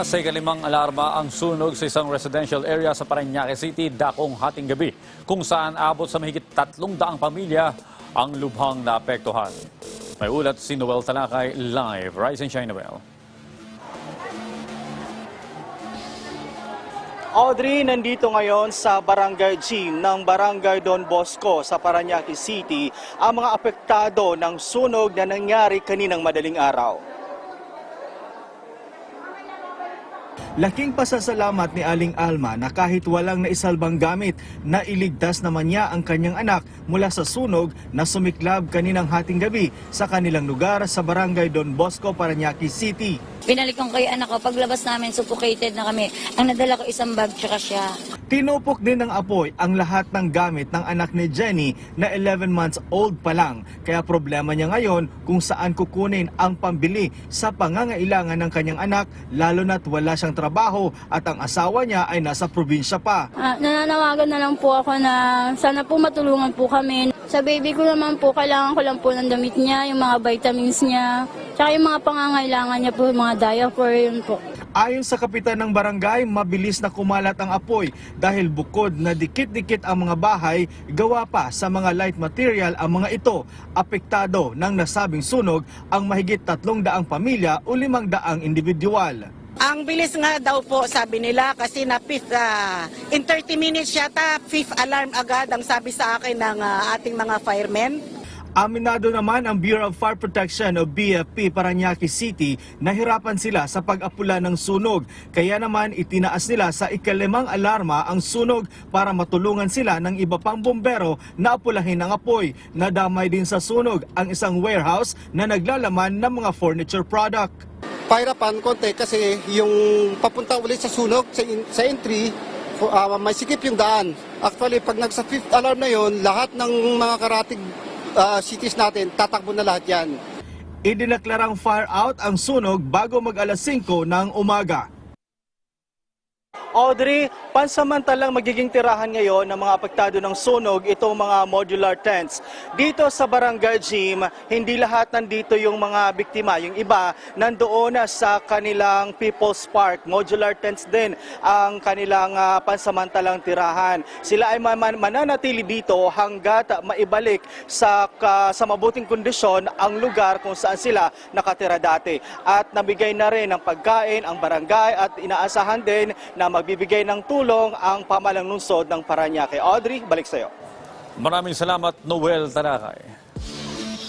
Sa ikalimang alarma ang sunog sa isang residential area sa Parañaque City dakong hating gabi kung saan abot sa mahigit tatlong daang pamilya ang lubhang naapektuhan. May ulat si Noel Talakay live. Rise and shine, Noel. Audrey, nandito ngayon sa Barangay Gym ng Barangay Don Bosco sa Parañaque City ang mga apektado ng sunog na nangyari kaninang madaling araw. Laking pasasalamat ni Aling Alma na kahit walang naisalbang gamit, na iligtas naman niya ang kanyang anak mula sa sunog na sumiklab kaninang hating gabi sa kanilang lugar sa Barangay Don Bosco, Parañaque City. Binalik ko kay anak ko. Paglabas namin, suffocated na kami. Ang nadala ko isang bag tsaka siya. Tinupok din ng apoy ang lahat ng gamit ng anak ni Jenny na 11 months old pa lang. Kaya problema niya ngayon kung saan kukunin ang pambili sa pangangailangan ng kanyang anak lalo na't wala siyang trabaho at ang asawa niya ay nasa probinsya pa. Ah, nananawagan na lang po ako na sana po matulungan po kami. Sa baby ko naman po, kailangan ko lang po ng damit niya, yung mga vitamins niya, tsaka yung mga pangangailangan niya po, mga diaper, yun po. Ayon sa kapitan ng barangay, mabilis na kumalat ang apoy dahil bukod na dikit-dikit ang mga bahay, gawa pa sa mga light material ang mga ito. Apektado ng nasabing sunog ang mahigit tatlong daang pamilya o limang daang individual. Ang bilis nga daw po sabi nila kasi na fifth, ah, in 30 minutes yata fifth alarm agad ang sabi sa akin ng ah, ating mga firemen. Aminado naman ang Bureau of Fire Protection o BFP Parañaque City na hirapan sila sa pag-apula ng sunog. Kaya naman itinaas nila sa ikalimang alarma ang sunog para matulungan sila ng iba pang bombero na apulahin ang apoy. Nadamay din sa sunog ang isang warehouse na naglalaman ng mga furniture product. pahirapan konti kasi yung papunta ulit sa sunog, sa, in- sa entry, uh, may sikip yung daan. Actually, pag nagsa fifth alarm na yon, lahat ng mga karatig ah, cities natin, tatakbo na lahat yan. Idineklarang fire out ang sunog bago mag alas 5 ng umaga. Audrey, pansamantalang magiging tirahan ngayon ng mga apektado ng sunog itong mga modular tents. Dito sa Barangay Gym, hindi lahat nandito yung mga biktima. Yung iba, nandoon na sa kanilang People's Park. Modular tents din ang kanilang ah, pansamantalang tirahan. Sila ay man- mananatili dito hanggat maibalik sa, ka- sa mabuting kondisyon ang lugar kung saan sila nakatira dati. At nabigay na rin ng pagkain ang barangay at inaasahan din na magbibigay ng tulong ang pamalang lungsod ng Paranaque. Audrey, balik sa'yo. Maraming salamat, Noel Talakay.